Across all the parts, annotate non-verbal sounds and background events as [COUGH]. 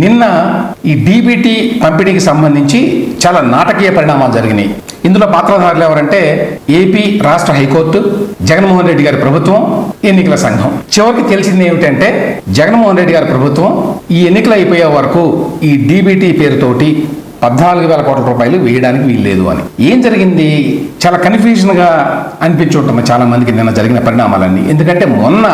నిన్న ఈ డీబీటీ పంపిణీకి సంబంధించి చాలా నాటకీయ పరిణామాలు జరిగినాయి. ఇందులో పాత్రధారులు ఎవరంటే ఏపీ రాష్ట్ర హైకోర్టు జగన్మోహన్ రెడ్డి గారి ప్రభుత్వం ఎన్నికల సంఘం. చివరికి తెలిసింది ఏమిటంటే జగన్మోహన్ రెడ్డి గారి ప్రభుత్వం ఈ ఎన్నికలు అయిపోయే వరకు ఈ డీబీటీ పేరుతోటి పద్నాలుగు వేల కోట్ల రూపాయలు వేయడానికి వీల్లేదు అని. ఏం జరిగింది? చాలా కన్ఫ్యూజన్గా గా చాలా మందికి నిన్న జరిగిన పరిణామాలన్నీ. ఎందుకంటే మొన్న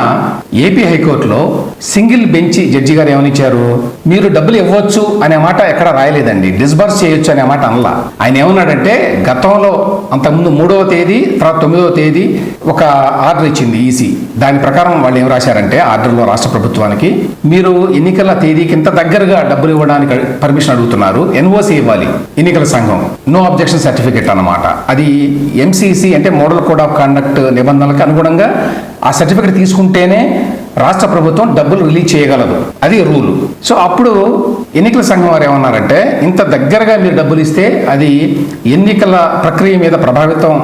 ఏపీ హైకోర్టులో సింగిల్ బెంచ్ జడ్జి గారు ఏమనిచ్చారు? మీరు డబ్బులు ఇవ్వచ్చు అనే మాట ఎక్కడ రాయలేదండి. డిస్బర్స్ చేయొచ్చు అనే మాట అనలా. ఆయన ఏమన్నాడంటే గతంలో అంతకుముందు మూడవ తేదీ తర్వాత తొమ్మిదవ తేదీ ఒక ఆర్డర్ ఇచ్చింది ఈసీ. దాని ప్రకారం వాళ్ళు ఏం రాశారంటే ఆర్డర్లో రాష్ట్ర ప్రభుత్వానికి మీరు ఎన్నికల తేదీకింత దగ్గరగా డబ్బులు ఇవ్వడానికి పర్మిషన్ అడుగుతున్నారు. ఎన్ఓసి ఇవ్వాలి. ఎన్నికల సంఘం. నో అబ్జెక్షన్ సర్టిఫికెట్ అన్నమాట. అది ఎంసీసీ అంటే మోడల్ కోడ్ ఆఫ్ కండక్ట్ నిబంధనలకు అనుగుణంగా ఆ సర్టిఫికెట్ తీసుకుంటేనే రాష్ట్ర ప్రభుత్వం డబ్బులు రిలీజ్ చేయగలదు. అది రూల్. సో అప్పుడు ఎన్నికల సంఘం వారు ఏమన్నారంటే ఇంత దగ్గరగా మీరు డబ్బులు ఇస్తే అది ఎన్నికల ప్రక్రియ మీద ప్రభావితం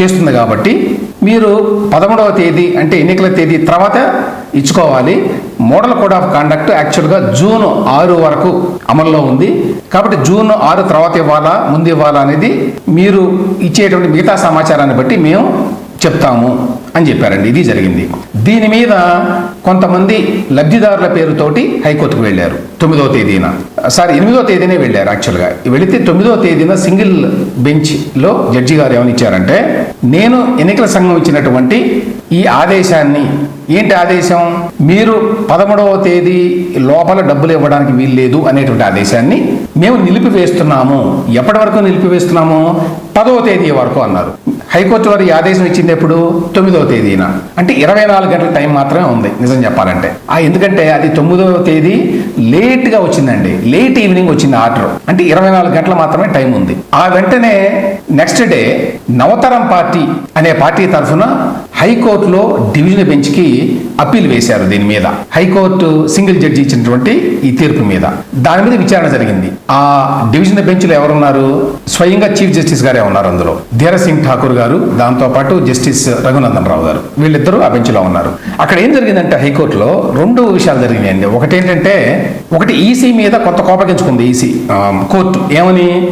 చేస్తుంది కాబట్టి మీరు పదమూడవ తేదీ అంటే ఎన్నికల తేదీ తర్వాత ఇచ్చుకోవాలి. మోడల్ కోడ్ ఆఫ్ కాండక్ట్ యాక్చువల్గా జూన్ ఆరు వరకు అమల్లో ఉంది. కాబట్టి జూన్ ఆరు తర్వాత ఇవ్వాలా ముందు ఇవ్వాలా అనేది మీరు ఇచ్చేటువంటి మిగతా సమాచారాన్ని బట్టి మేము చెప్తాము అని చెప్పారండి. ఇది జరిగింది. దీని మీద కొంతమంది లబ్ధిదారుల పేరుతోటి హైకోర్టుకు వెళ్ళారు తొమ్మిదవ తేదీన. సారీ ఎనిమిదో తేదీనే వెళ్ళారు యాక్చువల్గా. వెళితే తొమ్మిదవ తేదీన సింగిల్ బెంచ్లో జడ్జి గారు ఏమనిచ్చారంటే నేను ఎన్నికల సంఘం ఇచ్చినటువంటి ఈ ఆదేశాన్ని ఏంటి ఆదేశం? మీరు పదమూడవ తేదీ లోపల డబ్బులు ఇవ్వడానికి వీల్లేదు అనేటువంటి ఆదేశాన్ని మేము నిలిపివేస్తున్నాము. ఎప్పటి వరకు నిలిపివేస్తున్నాము? పదవ తేదీ వరకు అన్నారు. హైకోర్టు వారు ఈ ఆదేశం ఇచ్చింది ఎప్పుడు? తొమ్మిదవ తేదీన. అంటే ఇరవై నాలుగు గంటల టైం మాత్రమే ఉంది నిజం చెప్పాలంటే. ఆ ఎందుకంటే అది తొమ్మిదవ తేదీ లేట్గా వచ్చిందండి. లేట్ ఈవినింగ్ వచ్చింది ఆర్డర్. అంటే ఇరవై నాలుగు గంటలు మాత్రమే టైం ఉంది. ఆ వెంటనే నెక్స్ట్ డే నవతరం పార్టీ అనే పార్టీ తరఫున హైకోర్టులో డివిజన్ బెంచ్కి అప్పీల్ వేశారు దీని మీద. హైకోర్టు సింగిల్ జడ్జి ఇచ్చినటువంటి ఈ తీర్పు మీద. దాని మీద విచారణ జరిగింది. ఆ డివిజన్ బెంచ్లో ఎవరున్నారు? స్వయంగా చీఫ్ జస్టిస్ గారే ఉన్నారు అందులో. ధీర సింగ్ ఠాకూర్ గారు దాంతో పాటు జస్టిస్ రఘునందన్ రావు గారు. వీళ్ళిద్దరూ ఆ బెంచ్లో ఉన్నారు. అక్కడ ఏం జరిగిందంటే హైకోర్టులో రెండు విషయాలు జరిగినాయండి. ఒకటి ఏంటంటే ఒకటి ఈసీ మీద కొంత కోపగించుకుంది ఈసీ కోర్టు. ఏమని?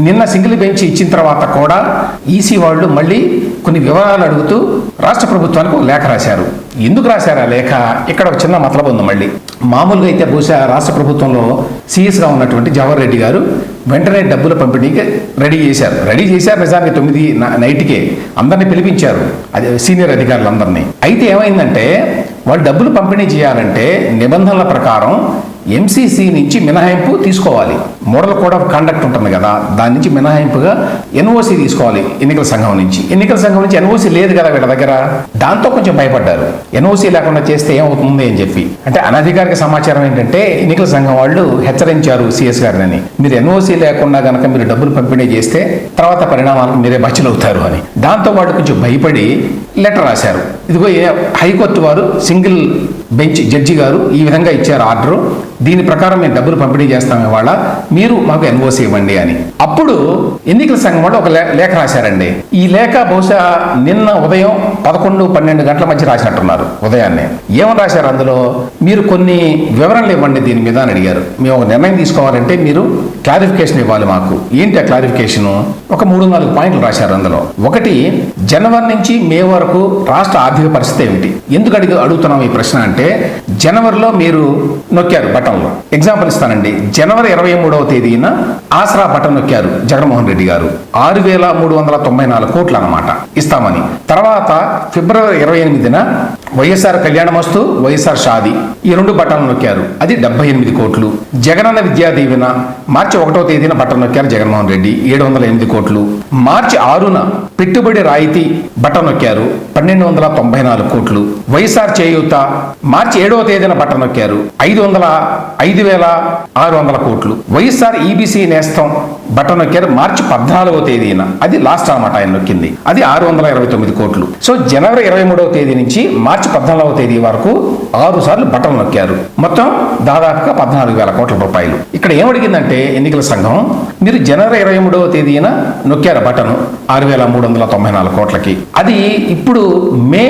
నిన్న సింగిల్ బెంచ్ ఇచ్చిన తర్వాత కూడా ఈసీ వాళ్ళు మళ్ళీ కొన్ని వివరాలు అడుగుతూ రాష్ట్ర ప్రభుత్వానికి ఒక లేఖ రాశారు. ఎందుకు రాశారు ఆ లేఖ? ఇక్కడ ఒక చిన్న మతలబు ఉంది మళ్ళీ. మామూలుగా అయితే బహుశా రాష్ట్ర ప్రభుత్వంలో సీఎస్గా ఉన్నటువంటి జవహర్ రెడ్డి గారు వెంటనే డబ్బుల పంపిణీకి రెడీ చేశారు. రెడీ చేశారు నిజానికి తొమ్మిది నైట్కే. అందరినీ పిలిపించారు. అది సీనియర్ అధికారులందరినీ. అయితే ఏమైందంటే వాళ్ళు డబ్బులు పంపిణీ చేయాలంటే నిబంధనల ప్రకారం ఎంసీసీ నుంచి మినహాయింపు తీసుకోవాలి. మోడల్ కోడ్ ఆఫ్ కండక్ట్ ఉంటుంది కదా దాని నుంచి మినహాయింపుగా ఎన్ఓసి తీసుకోవాలి ఎన్నికల సంఘం నుంచి. ఎన్నికల సంఘం నుంచి ఎన్ఓసి లేదు కదా వీళ్ళ దగ్గర? దాంతో కొంచెం భయపడ్డారు. ఎన్ఓసి లేకుండా చేస్తే ఏమవుతుంది అని చెప్పి. అంటే అనధికారిక సమాచారం ఏంటంటే ఎన్నికల సంఘం వాళ్ళు హెచ్చరించారు సిఎస్ గారిని మీరు ఎన్ఓసి లేకుండా కనుక మీరు డబ్బులు పంపిణీ చేస్తే తర్వాత పరిణామాలకు మీరే బచ్చలవుతారు అని. దాంతో వాడు కొంచెం భయపడి లెటర్ రాశారు. ఇదిగో ఏ- హైకోర్టు వారు సింగిల్ బెంచ్ జడ్జి గారు ఈ విధంగా ఇచ్చారు ఆర్డరు. దీని ప్రకారం మేము డబ్బులు పంపిణీ చేస్తాం ఇవాళ. మీరు మాకు ఎన్ఓసి ఇవ్వండి అని. అప్పుడు ఎన్నికల సంఘం వాళ్ళు ఒక లే- లేఖ రాశారండి. ఈ లేఖ బహుశా నిన్న ఉదయం పదకొండు పన్నెండు గంటల మధ్య రాసినట్టున్నారు ఉదయాన్నే. ఏమని రాశారు అందులో? మీరు కొన్ని వివరణలు ఇవ్వండి దీని మీద అని అడిగారు. మేము ఒక నిర్ణయం తీసుకోవాలంటే మీరు క్లారిఫికేషన్ ఇవ్వాలి మాకు. ఏంటి ఆ క్లారిఫికేషన్? ఒక మూడు నాలుగు పాయింట్లు రాశారు అందులో. ఒకటి జనవరి నుంచి మే వరకు రాష్ట్ర ఆర్థిక పరిస్థితి ఏమిటి? ఎందుకు అడిగి అడుగుతున్నాం ఈ ప్రశ్న అంటే జనవరిలో మీరు నొక్కారు బటన్లో. ఎగ్జాంపుల్ ఇస్తానండి. జనవరి ఇరవై మూడవ తేదీన ఆసరా బటన్ నొక్కారు జగన్మోహన్ రెడ్డి గారు. ఆరు వేల మూడు వందల తొంభై నాలుగు కోట్లు అన్నమాట. ఇస్తామని. తర్వాత ఫిబ్రవరి ఇరవై ఎనిమిదిన వైఎస్ఆర్ కళ్యాణమస్తు వైఎస్ఆర్ షాది. ఈ రెండు బట్టలు నొక్కారు. అది డెబ్బై ఎనిమిది కోట్లు. జగనన్న విద్యా దీవెన మార్చి ఒకటో తేదీన బట్టలు నొక్కారు జగన్మోహన్ రెడ్డి. ఏడు వందల ఎనిమిది కోట్లు. మార్చి ఆరున పెట్టుబడి రాయితీ బటన్ నొక్కారు. పన్నెండు వందల తొంభై నాలుగు కోట్లు. వైఎస్ఆర్ చేయూత మార్చి ఏడవ తేదీన బటన్ నొక్కారు. ఐదు వందల ఐదు వేల ఆరు వందల కోట్లు. వైఎస్ఆర్ ఈబీసీ నేస్తం బటన్ నొక్కారు మార్చి పద్నాలుగో తేదీన. అది లాస్ట్ అనమాట ఆయన నొక్కింది. అది ఆరు వందల ఇరవై తొమ్మిది కోట్లు. సో జనవరి ఇరవై మూడవ తేదీ నుంచి మార్చి పద్నాలుగవ తేదీ వరకు ఆరు సార్లు బటన్ నొక్కారు. మొత్తం దాదాపుగా పద్నాలుగు వేల కోట్ల రూపాయలు. ఇక్కడ ఏమడిగిందంటే ఎన్నికల సంఘం మీరు జనవరి ఇరవై మూడవ తేదీన నొక్కారు బటన్ ఆరు వేల మూడు వందల తొంభై నాలుగు కోట్లకి. అది ఇప్పుడు మే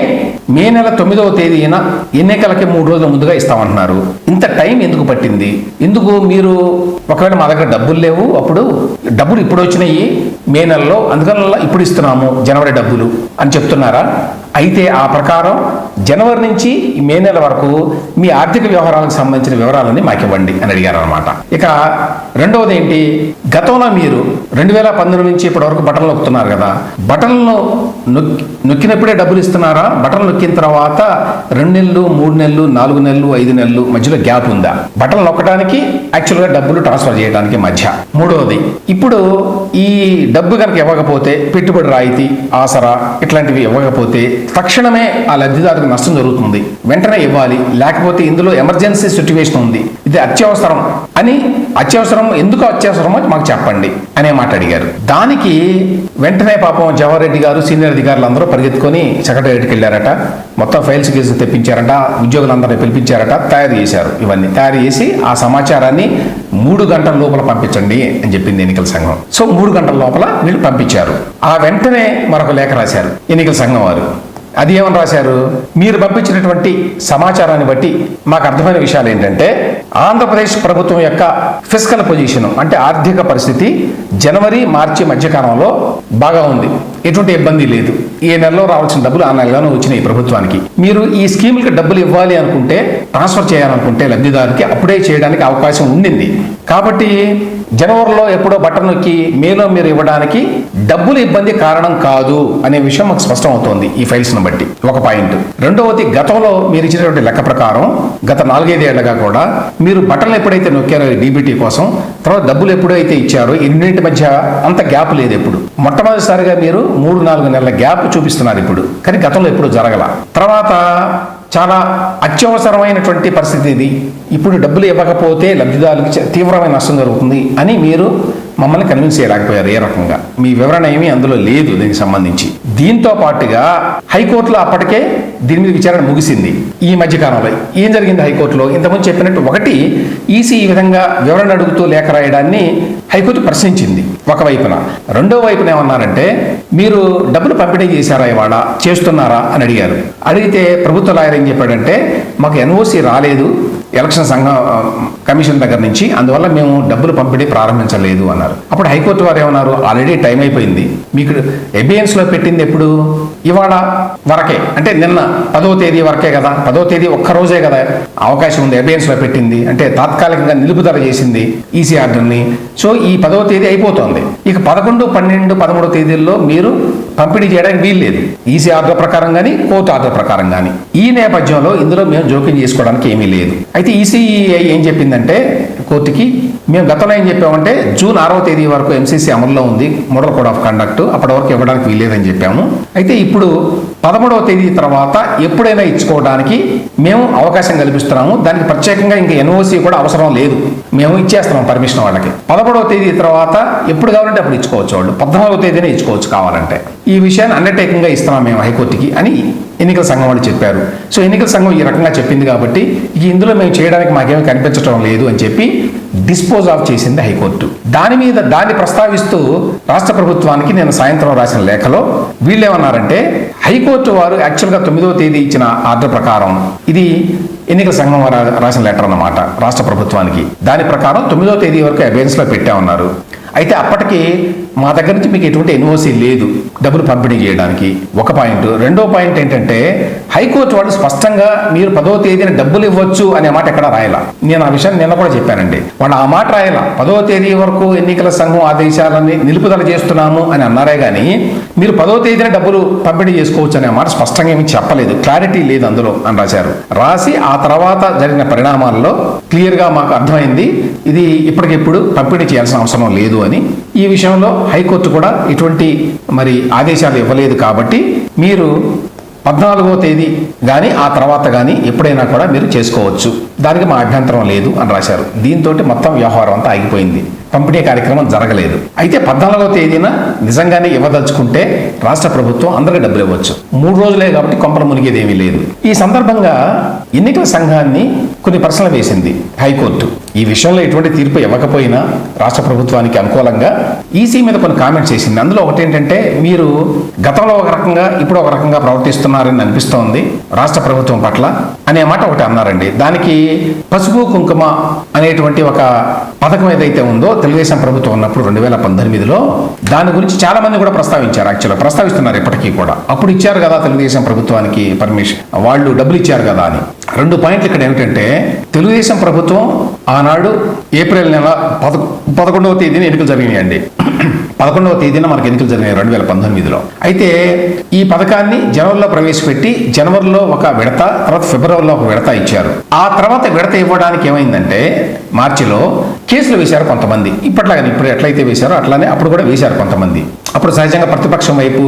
మే నెల తొమ్మిదవ తేదీన ఎన్నికలకి మూడు రోజుల ముందుగా ఇస్తామంటున్నారు. ఇంత టైం ఎందుకు పట్టింది? ఎందుకు మీరు ఒకవేళ మా దగ్గర డబ్బులు లేవు అప్పుడు డబ్బులు ఇప్పుడు వచ్చినాయి మే నెలలో అందుకని ఇప్పుడు ఇస్తున్నాము జనవరి డబ్బులు అని చెప్తున్నారా? అయితే ఆ ప్రకారం జనవరి నుంచి మే నెల వరకు మీ ఆర్థిక వ్యవహారాలకు సంబంధించిన వివరాలన్నీ మాకు ఇవ్వండి అని అడిగారు అనమాట ఇక రెండవది ఏంటి? గతంలో మీరు రెండు వేల పంతొమ్మిది నుంచి ఇప్పటి వరకు బటన్లు నొక్కుతున్నారు కదా. బటన్లు నొక్కి నొక్కినప్పుడే డబ్బులు ఇస్తున్నారా? బటన్ నొక్కిన తర్వాత రెండు నెలలు మూడు నెలలు నాలుగు నెలలు ఐదు నెలలు మధ్యలో గ్యాప్ ఉందా? బటన్ నొక్కడానికి యాక్చువల్గా డబ్బులు ట్రాన్స్ఫర్ చేయడానికి మధ్య. మూడవది ఇప్పుడు ఈ డబ్బు కనుక ఇవ్వకపోతే పెట్టుబడి రాయితీ ఆసరా ఇట్లాంటివి ఇవ్వకపోతే తక్షణమే ఆ లబ్ధిదారుకు నష్టం జరుగుతుంది. వెంటనే ఇవ్వాలి. లేకపోతే ఇందులో ఎమర్జెన్సీ సిచ్యువేషన్ ఉంది. ఇది అత్యవసరం. అని అత్యవసరం ఎందుకు అత్యవసరమో మాకు చెప్పండి అనే మాట అడిగారు. దానికి వెంటనే పాపం జవహర్ రెడ్డి గారు సీనియర్ అధికారులు అందరూ పరిగెత్తుకొని సెక్రటరీకి వెళ్ళారట. మొత్తం ఫైల్స్ కేసులు తెప్పించారట. ఉద్యోగులందరినీ పిలిపించారట. తయారు చేశారు. ఇవన్నీ తయారు చేసి ఆ సమాచారాన్ని మూడు గంటల లోపల పంపించండి అని చెప్పింది ఎన్నికల సంఘం. సో మూడు గంటల లోపల వీళ్ళు పంపించారు. ఆ వెంటనే మరొక లేఖ రాశారు ఎన్నికల సంఘం వారు. అది ఏమని రాశారు? మీరు పంపించినటువంటి సమాచారాన్ని బట్టి మాకు అర్థమైన విషయాలు ఏంటంటే ఆంధ్రప్రదేశ్ ప్రభుత్వం యొక్క ఫిజికల్ పొజిషన్ అంటే ఆర్థిక పరిస్థితి జనవరి మార్చి మధ్యకాలంలో బాగా ఉంది. ఎటువంటి ఇబ్బంది లేదు. ఈ నెలలో రావాల్సిన డబ్బులు ఆ నెలలోనే వచ్చినాయి ప్రభుత్వానికి. మీరు ఈ స్కీములకి డబ్బులు ఇవ్వాలి అనుకుంటే ట్రాన్స్ఫర్ చేయాలనుకుంటే లబ్ధిదారుకి అప్పుడే చేయడానికి అవకాశం ఉండింది. కాబట్టి జనవరిలో ఎప్పుడో బట్టన్ నొక్కి మేలో మీరు ఇవ్వడానికి డబ్బులు ఇబ్బంది కారణం కాదు అనే విషయం మాకు స్పష్టం అవుతోంది ఈ ఫైల్స్ను బట్టి. ఒక పాయింట్. రెండవది గతంలో మీరు ఇచ్చినటువంటి లెక్క ప్రకారం గత నాలుగైదేళ్ళుగా కూడా మీరు బటన్లు ఎప్పుడైతే నొక్కారో డీబీటీ కోసం తర్వాత డబ్బులు ఎప్పుడైతే ఇచ్చారో ఇన్నింటి మధ్య అంత గ్యాప్ లేదు ఎప్పుడు. మొట్టమొదటిసారిగా మీరు మూడు నాలుగు నెలల గ్యాప్ చూపిస్తున్నారు ఇప్పుడు. కానీ గతంలో ఎప్పుడు జరగల. తర్వాత చాలా అత్యవసరమైనటువంటి పరిస్థితి ఇది. ఇప్పుడు డబ్బులు ఇవ్వకపోతే లబ్ధిదారులకు తీవ్రమైన నష్టం జరుగుతుంది అని మీరు మమ్మల్ని కన్విన్స్ చేయలేకపోయారు ఏ రకంగా. మీ వివరణ ఏమీ అందులో లేదు దీనికి సంబంధించి. దీంతో పాటుగా హైకోర్టులో అప్పటికే దీని మీద విచారణ ముగిసింది. ఈ మధ్యకాలంలో ఏం జరిగింది హైకోర్టులో? ఇంతకుముందు చెప్పినట్టు ఒకటి ఈసీ ఈ విధంగా వివరణ అడుగుతూ లేఖ రాయడాన్ని హైకోర్టు ప్రశ్నించింది. ఒకవైపున. రెండో వైపున ఏమన్నారంటే మీరు డబ్బులు పంపిణీ చేశారా ఇవాళ? చేస్తున్నారా? అని అడిగారు. అడిగితే ప్రభుత్వ లాయర్ ఏం చెప్పాడంటే మాకు ఎన్ఓసి రాలేదు ఎలక్షన్ సంఘం కమిషన్ దగ్గర నుంచి అందువల్ల మేము డబ్బులు పంపిణీ ప్రారంభించలేదు అన్నారు. అప్పుడు హైకోర్టు వారు ఏమన్నారు? ఆల్రెడీ టైం అయిపోయింది. మీకు ఎబియన్స్లో పెట్టింది ఎప్పుడు? ఇవాళ వరకే. అంటే నిన్న పదో తేదీ వరకే కదా. పదో తేదీ ఒక్క రోజే కదా అవకాశం ఉంది. ఎబియన్స్లో పెట్టింది. అంటే తాత్కాలికంగా నిలుపుదల చేసింది ఈసీ ఆర్డర్ని సో ఈ పదవ తేదీ అయిపోతుంది. ఇక పదకొండు పన్నెండు పదమూడో తేదీల్లో మీరు పంపిణీ చేయడానికి వీలు లేదు ఈసీ ఆర్డర్ ప్రకారం కానీ కోర్టు ఆర్డర్ ప్రకారం కానీ ఈ నేపథ్యంలో ఇందులో మేము జోక్యం చేసుకోవడానికి ఏమీ లేదు. అయితే అయితే ఈసీఐ ఏం చెప్పిందంటే కోర్టుకి. మేము గతంలో ఏం చెప్పామంటే జూన్ ఆరవ తేదీ వరకు ఎంసీసీ అమల్లో ఉంది మోడల్ కోడ్ ఆఫ్ కండక్ట్ అప్పటి వరకు ఇవ్వడానికి వీల్లేదని చెప్పాము. అయితే ఇప్పుడు పదమూడవ తేదీ తర్వాత ఎప్పుడైనా ఇచ్చుకోవడానికి మేము అవకాశం కల్పిస్తున్నాము. దానికి ప్రత్యేకంగా ఇంకా ఎన్ఓసి కూడా అవసరం లేదు. మేము ఇచ్చేస్తున్నాం పర్మిషన్ వాళ్ళకి. పదమూడవ తేదీ తర్వాత ఎప్పుడు కావాలంటే అప్పుడు ఇచ్చుకోవచ్చు వాళ్ళు. పద్నాలుగవ తేదీనే ఇచ్చుకోవచ్చు కావాలంటే. ఈ విషయాన్ని అండర్టేకింగ్గా ఇస్తున్నాం మేము హైకోర్టుకి అని ఎన్నికల సంఘం వాళ్ళు చెప్పారు. సో ఎన్నికల సంఘం ఈ రకంగా చెప్పింది కాబట్టి ఇందులో మేము చేయడానికి మాకేమీ కనిపించడం లేదు అని చెప్పి డిస్పోజ్ ఆఫ్ చేసింది హైకోర్టు. దాని మీద దాన్ని ప్రస్తావిస్తూ రాష్ట్ర ప్రభుత్వానికి నేను సాయంత్రం రాసిన లేఖలో వీళ్ళేమన్నారంటే హైకోర్టు వారు యాక్చువల్గా తొమ్మిదవ తేదీ ఇచ్చిన ఆర్డర్ ప్రకారం ఇది ఎన్నికల సంఘం రాసిన లెటర్ అన్నమాట రాష్ట్ర ప్రభుత్వానికి. దాని ప్రకారం తొమ్మిదో తేదీ వరకు అబేన్స్లో పెట్టామన్నారు. అయితే అప్పటికి మా దగ్గర నుంచి మీకు ఎటువంటి ఎన్ఓసి లేదు డబ్బులు పంపిణీ చేయడానికి. ఒక పాయింట్. రెండో పాయింట్ ఏంటంటే హైకోర్టు వాళ్ళు స్పష్టంగా మీరు పదో తేదీన డబ్బులు ఇవ్వచ్చు అనే మాట ఎక్కడ రాయాల. నేను ఆ విషయాన్ని నిన్న కూడా చెప్పానండి. వాళ్ళు ఆ మాట రాయాల. పదో తేదీ వరకు ఎన్నికల సంఘం ఆదేశాలని నిలుపుదల చేస్తున్నాము అని అన్నారే కానీ మీరు పదో తేదీన డబ్బులు పంపిణీ చేసుకోవచ్చు అనే మాట స్పష్టంగా ఏమి చెప్పలేదు. క్లారిటీ లేదు అందులో అని రాశారు. రాసి ఆ తర్వాత జరిగిన పరిణామాల్లో క్లియర్గా మాకు అర్థమైంది ఇది ఇప్పటికిప్పుడు పంపిణీ చేయాల్సిన అవసరం లేదు అని. ఈ విషయంలో హైకోర్టు కూడా ఎటువంటి మరి ఆదేశాలు ఇవ్వలేదు కాబట్టి మీరు పద్నాలుగో తేదీ కానీ ఆ తర్వాత కానీ ఎప్పుడైనా కూడా మీరు చేసుకోవచ్చు. దానికి మా అభ్యంతరం లేదు అని రాశారు. దీంతో మొత్తం వ్యవహారం అంతా ఆగిపోయింది. పంపిణీ కార్యక్రమం జరగలేదు. అయితే పద్నాలుగో తేదీన నిజంగానే ఇవ్వదలుచుకుంటే రాష్ట్ర ప్రభుత్వం అందరికీ డబ్బులు ఇవ్వచ్చు. మూడు రోజులే కాబట్టి కొంపలు మునిగేది ఏమీ లేదు. ఈ సందర్భంగా ఎన్నికల సంఘాన్ని కొన్ని ప్రశ్నలు వేసింది హైకోర్టు. ఈ విషయంలో ఎటువంటి తీర్పు ఇవ్వకపోయినా రాష్ట్ర ప్రభుత్వానికి అనుకూలంగా ఈసీ మీద కొన్ని కామెంట్స్ చేసింది. అందులో ఒకటి ఏంటంటే మీరు గతంలో ఒక రకంగా ఇప్పుడు ఒక రకంగా ప్రవర్తిస్తున్నారని అనిపిస్తోంది రాష్ట్ర ప్రభుత్వం పట్ల అనే మాట ఒకటి అన్నారండి. దానికి పసుపు కుంకుమ అనేటువంటి ఒక పథకం ఏదైతే ఉందో తెలుగుదేశం ప్రభుత్వం ఉన్నప్పుడు రెండు వేల పంతొమ్మిదిలో దాని గురించి చాలా మంది కూడా ప్రస్తావించారు యాక్చువల్గా ప్రస్తావిస్తున్నారు ఇప్పటికీ కూడా. అప్పుడు ఇచ్చారు కదా తెలుగుదేశం ప్రభుత్వానికి పర్మిషన్ వాళ్ళు డబ్బులు ఇచ్చారు కదా అని. రెండు పాయింట్లు ఇక్కడ ఏమిటంటే తెలుగుదేశం ప్రభుత్వం ఆనాడు ఏప్రిల్ నెల పద పదకొండవ తేదీన ఎన్నికలు జరిగినాయండి. [CLEARS THROAT] పదకొండవ తేదీన మనకి ఎన్నికలు జరిగినాయి రెండు వేల పంతొమ్మిదిలో. అయితే ఈ పథకాన్ని జనవరిలో ప్రవేశపెట్టి జనవరిలో ఒక విడత తర్వాత ఫిబ్రవరిలో ఒక విడత ఇచ్చారు. ఆ తర్వాత విడత ఇవ్వడానికి ఏమైందంటే మార్చిలో కేసులు వేశారు కొంతమంది. ఇప్పట్లాగని ఇప్పుడు ఎట్లయితే వేశారో అట్లానే అప్పుడు కూడా వేశారు కొంతమంది. అప్పుడు సహజంగా ప్రతిపక్షం వైపు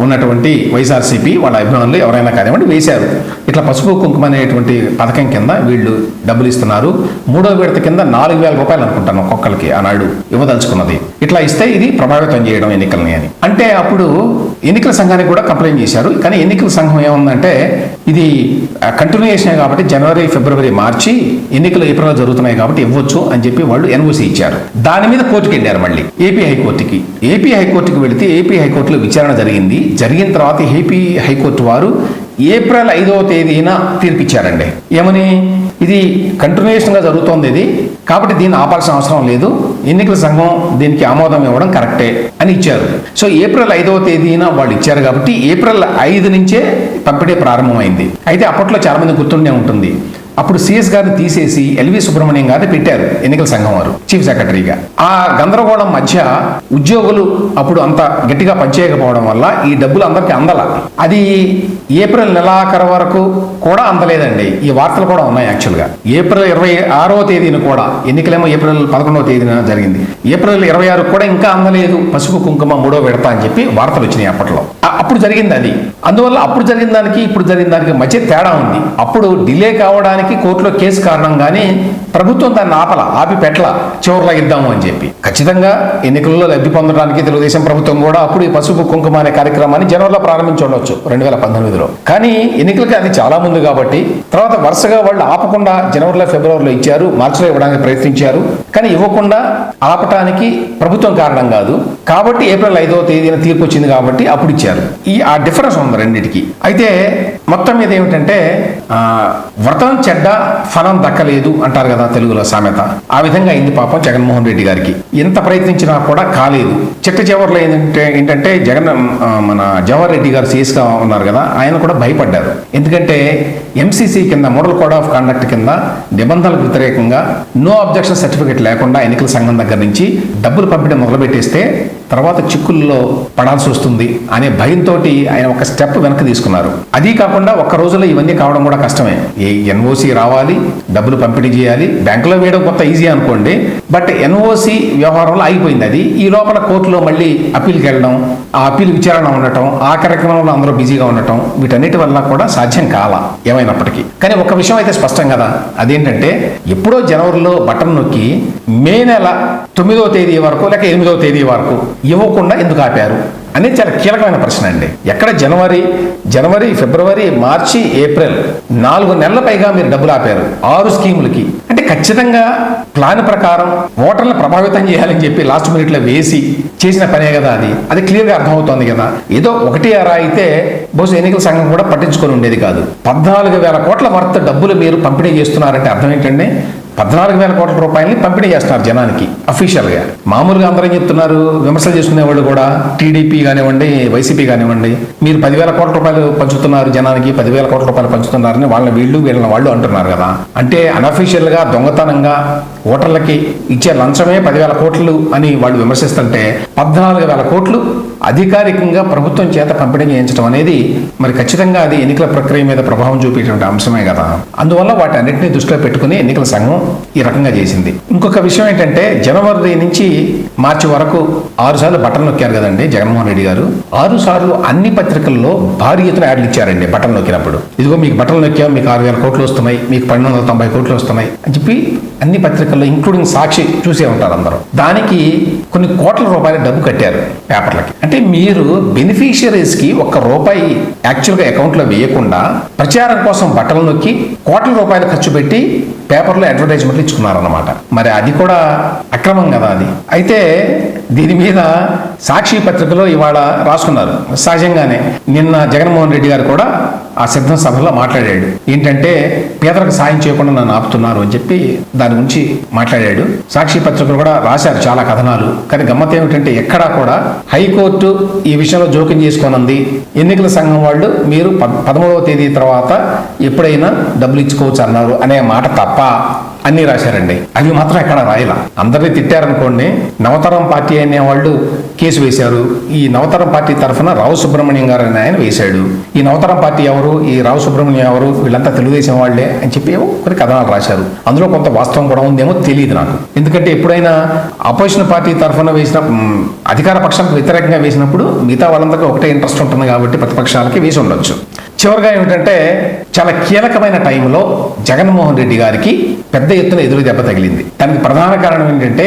ఉన్నటువంటి వైఎస్ఆర్సీపీ వాళ్ళ అభిమానులు ఎవరైనా కానివ్వండి వేశారు. ఇట్లా పసుపు కుంకుమ అనేటువంటి పథకం కింద వీళ్ళు డబ్బులు ఇస్తున్నారు. మూడో విడత కింద నాలుగు వేల రూపాయలు అనుకుంటాను ఒక్కొక్కరికి ఆనాడు ఇవ్వదలుచుకున్నది. ఇట్లా ఇస్తే ఇది ప్రభావితం చేయడం ఎన్నికలని అని. అంటే అప్పుడు ఎన్నికల సంఘానికి కూడా కంప్లైంట్ చేశారు. కానీ ఎన్నికల సంఘం ఏముందంటే ఇది కంటిన్యూషన్ కాబట్టి జనవరి ఫిబ్రవరి మార్చి ఎన్నికలు ఏప్రిల్లో జరుగుతున్నాయి కాబట్టి ఇవ్వచ్చు అని చెప్పి వాళ్ళు ఎన్ఓసి ఇచ్చారు. దాని మీద కోర్టుకి వెళ్ళారు మళ్ళీ ఏపీ హైకోర్టుకి. ఏపీ హైకోర్టుకి వెళితే ఏపీ హైకోర్టులో విచారణ జరిగింది. జరిగిన తర్వాత ఏపీ హైకోర్టు వారు ఏప్రిల్ ఐదవ తేదీన తీర్పిచ్చారండి. ఏమని? ఇది కంటిన్యూషన్గా జరుగుతోంది ఇది. కాబట్టి దీన్ని ఆపాల్సిన అవసరం లేదు. ఎన్నికల సంఘం దీనికి ఆమోదం ఇవ్వడం కరెక్టే అని ఇచ్చారు. సో ఏప్రిల్ ఐదవ తేదీన వాళ్ళు ఇచ్చారు కాబట్టి ఏప్రిల్ ఐదు నుంచే పంపిణీ ప్రారంభమైంది. అయితే అప్పట్లో చాలామంది గుర్తుండే ఉంటుంది. అప్పుడు సిఎస్ గారిని తీసేసి ఎల్వి సుబ్రహ్మణ్యం గారిని పెట్టారు ఎన్నికల సంఘం వారు చీఫ్ సెక్రటరీగా. ఆ గందరగోళం మధ్య ఉద్యోగులు అప్పుడు అంత గట్టిగా పనిచేయకపోవడం వల్ల ఈ డబ్బులు అందరికీ అందల. అది ఏప్రిల్ నెలాఖరు వరకు కూడా అందలేదండి. ఈ వార్తలు కూడా ఉన్నాయి యాక్చువల్గా. ఏప్రిల్ ఇరవై ఆరో తేదీన కూడా ఎన్నికలేమో ఏప్రిల్ పదకొండవ తేదీన జరిగింది. ఏప్రిల్ ఇరవై ఆరు కూడా ఇంకా అందలేదు. పసుపు కుంకుమ మూడో విడత అని చెప్పి వార్తలు వచ్చినాయి అప్పట్లో. అప్పుడు జరిగింది అది. అందువల్ల అప్పుడు జరిగిన దానికి ఇప్పుడు జరిగిన దానికి మధ్య తేడా ఉంది. అప్పుడు డిలే కావడానికి కోర్టులో కేసు కారణంగానే ప్రభుత్వం దాన్ని ఆపల ఆపి పెట్ల చివరిలో ఇద్దాము అని చెప్పి. ఖచ్చితంగా ఎన్నికల్లో లబ్ధి పొందడానికి తెలుగుదేశం ప్రభుత్వం కూడా అప్పుడు ఈ పసుపు కుంకుమ అనే కార్యక్రమాన్ని జనవరిలో ప్రారంభించి ఉండొచ్చు రెండు వేల పంతొమ్మిదిలో. కానీ ఎన్నికలకి అది చాలా ముందు కాబట్టి తర్వాత వరుసగా వాళ్ళు ఆపకుండా జనవరిలో ఫిబ్రవరిలో ఇచ్చారు మార్చిలో ఇవ్వడానికి ప్రయత్నించారు. కానీ ఇవ్వకుండా ఆపటానికి ప్రభుత్వం కారణం కాదు. కాబట్టి ఏప్రిల్ ఐదవ తేదీన తీర్పు వచ్చింది కాబట్టి అప్పుడు ఇచ్చారు. ఈ ఆ డిఫరెన్స్ ఉంది రెండింటికి. అయితే మొత్తం మీద ఏమిటంటే వ్రతం చెడ్డ ఫలం దక్కలేదు అంటారు కదా తెలుగులో సామెత. ఆ విధంగా అయింది పాపం జగన్మోహన్ రెడ్డి గారికి. ఎంత ప్రయత్నించినా కూడా కాలేదు. చిట్ట చివరిలో ఏంటంటే ఏంటంటే జగన్ మన జవహర్ రెడ్డి గారు సీఎస్గా ఉన్నారు కదా ఆయన కూడా భయపడ్డారు. ఎందుకంటే ఎంసీసీ కింద మోడల్ కోడ్ ఆఫ్ కండక్ట్ కింద నిబంధనలకు వ్యతిరేకంగా నో అబ్జెక్షన్ సర్టిఫికేట్ లేకుండా ఎన్నికల సంఘం దగ్గర నుంచి డబ్బులు పంపిణీ మొదలుపెట్టేస్తే తర్వాత చిక్కుల్లో పడాల్సి వస్తుంది అనే భయంతో ఆయన ఒక స్టెప్ వెనక్కి తీసుకున్నారు. అది కాకుండా ఒక్క రోజులో ఇవన్నీ కావడం కూడా కష్టమే. ఏ ఎన్ఓసి రావాలి డబ్బులు పంపిణీ చేయాలి బ్యాంకులో వేయడం కొత్త ఈజీ అనుకోండి బట్ ఎన్ఓసి వ్యవహారంలో ఆగిపోయింది అది. ఈ లోపల కోర్టులో మళ్ళీ అప్పీల్కి వెళ్ళడం ఆ అప్పీల్ విచారణ ఉండటం ఆ కార్యక్రమంలో అందరూ బిజీగా ఉండటం వీటన్నిటి వల్ల కూడా సాధ్యం కాల ఏమైనప్పటికీ. కానీ ఒక విషయం అయితే స్పష్టం కదా అదేంటంటే ఎప్పుడో జనవరిలో బటన్ నొక్కి మే నెల తొమ్మిదో తేదీ వరకు లేక ఎనిమిదో తేదీ వరకు ఇవ్వకుండా ఎందుకు ఆపారు? అనేది చాలా కీలకమైన ప్రశ్న అండి. ఎక్కడ జనవరి జనవరి ఫిబ్రవరి మార్చి ఏప్రిల్ నాలుగు నెలల పైగా మీరు డబ్బులు ఆపారు ఆరు స్కీములకి. అంటే ఖచ్చితంగా ప్లాన్ ప్రకారం ఓటర్లను ప్రభావితం చేయాలని చెప్పి లాస్ట్ మినిట్లో వేసి చేసిన పనే కదా అది. అది క్లియర్గా అర్థమవుతోంది కదా. ఏదో ఒకటి అరా అయితే బహుశా ఎన్నికల సంఘం కూడా పట్టించుకొని ఉండేది కాదు. పద్నాలుగు వేల కోట్ల వర్త డబ్బులు మీరు పంపిణీ చేస్తున్నారంటే అర్థం ఏంటండి? పద్నాలుగు వేల కోట్ల రూపాయలని పంపిణీ చేస్తున్నారు జనానికి అఫీషియల్గా మామూలుగా అందరం చెప్తున్నారు? విమర్శలు చేసుకునే వాళ్ళు కూడా టీడీపీ కానివ్వండి వైసీపీ కానివ్వండి మీరు పదివేల కోట్ల రూపాయలు పంచుతున్నారు జనానికి పదివేల కోట్ల రూపాయలు పంచుతున్నారని వాళ్ళని వీళ్ళు వీళ్ళని వాళ్ళు అంటున్నారు కదా. అంటే అనఫీషియల్గా దొంగతనంగా ఓటర్లకి ఇచ్చే లంచమే పదివేల కోట్లు అని వాళ్ళు విమర్శిస్తుంటే పద్నాలుగు వేల కోట్లు అధికారికంగా ప్రభుత్వం చేత పంపిణీ చేయించడం అనేది మరి ఖచ్చితంగా అది ఎన్నికల ప్రక్రియ మీద ప్రభావం చూపేటువంటి అంశమే కదా. అందువల్ల వాటి అన్నింటినీ దృష్టిలో పెట్టుకుని ఎన్నికల సంఘం ఈ రకంగా చేసింది. ఇంకొక విషయం ఏంటంటే జనవరి నుంచి మార్చి వరకు ఆరు సార్లు బటన్ నొక్కారు కదండి జగన్మోహన్ రెడ్డి గారు. ఆరు సార్లు అన్ని పత్రికల్లో భారీ ఎత్తున యాడ్లు ఇచ్చారండి బటన్ నొక్కినప్పుడు. ఇదిగో మీకు బటన్ నొక్కాం మీకు ఆరు వేల కోట్లు వస్తున్నాయి మీకు పన్నెండు వందల తొంభై కోట్లు వస్తున్నాయి అని చెప్పి అన్ని పత్రికలు పత్రికల్లో ఇంక్లూడింగ్ సాక్షి చూసే ఉంటారు అందరూ. దానికి కొన్ని కోట్ల రూపాయల డబ్బు కట్టారు పేపర్లకి. అంటే మీరు బెనిఫిషియరీస్కి ఒక్క రూపాయి యాక్చువల్గా అకౌంట్లో వేయకుండా ప్రచారం కోసం బట్టలు నొక్కి కోట్ల రూపాయలు ఖర్చు పెట్టి పేపర్లో అడ్వర్టైజ్మెంట్లు ఇచ్చుకున్నారన్నమాట. మరి అది కూడా అక్రమం కదా అది. అయితే దీని మీద సాక్షి పత్రికలో ఇవాళ రాసుకున్నారు. సహజంగానే నిన్న జగన్మోహన్ రెడ్డి గారు కూడా ఆ సిద్ధం సభలో మాట్లాడాడు. ఏంటంటే పేదలకు సాయం చేయకుండా నన్ను ఆపుతున్నారు అని చెప్పి దాని గురించి మాట్లాడాడు. సాక్షి పత్రికలు కూడా రాశారు చాలా కథనాలు. కానీ గమ్మత్ ఏమిటంటే ఎక్కడా కూడా హైకోర్టు ఈ విషయంలో జోక్యం చేసుకోనుంది. ఎన్నికల సంఘం వాళ్ళు మీరు పదమూడవ తేదీ తర్వాత ఎప్పుడైనా డబ్బులు ఇచ్చుకోవచ్చు అన్నారు అనే మాట తప్ప అన్ని రాశారండి. అవి మాత్రం ఎక్కడ రాయల. అందరినీ తిట్టారనుకోండి నవతరం పార్టీ అనే వాళ్ళు కేసు వేశారు. ఈ నవతరం పార్టీ తరఫున రావు సుబ్రహ్మణ్యం గారు అని ఆయన వేశాడు. ఈ నవతరం పార్టీ ఎవరు? ఈ రావు సుబ్రహ్మణ్యం ఎవరు? వీళ్ళంతా తెలుగుదేశం వాళ్ళే అని చెప్పి కొన్ని కథనాలు రాశారు. అందులో కొంత వాస్తవం కూడా ఉందేమో తెలియదు నాకు. ఎందుకంటే ఎప్పుడైనా అపోజిషన్ పార్టీ తరఫున వేసిన అధికార పక్షానికి వ్యతిరేకంగా వేసినప్పుడు మిగతా వాళ్ళందరికీ ఒకటే ఇంట్రెస్ట్ ఉంటుంది కాబట్టి ప్రతిపక్షాలకి వేసి ఉండొచ్చు. చివరిగా ఏమిటంటే చాలా కీలకమైన టైంలో జగన్మోహన్ రెడ్డి గారికి పెద్ద ఎత్తున ఎదురు దెబ్బ తగిలింది. దానికి ప్రధాన కారణం ఏంటంటే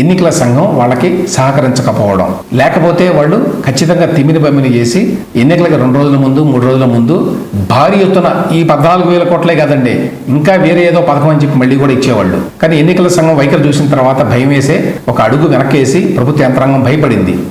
ఎన్నికల సంఘం వాళ్ళకి సహకరించకపోవడం. లేకపోతే వాళ్ళు ఖచ్చితంగా తిమిని బమ్మిని చేసి ఎన్నికలకు రెండు రోజుల ముందు మూడు రోజుల ముందు భారీ ఎత్తున ఈ పద్నాలుగు వేల కోట్లే కదండి ఇంకా వేరే ఏదో పథకం అని చెప్పి మళ్ళీ కూడా ఇచ్చేవాళ్ళు. కానీ ఎన్నికల సంఘం వైఖరి చూసిన తర్వాత భయం వేసే ఒక అడుగు వెనక్కేసి ప్రభుత్వ యంత్రాంగం భయపడింది.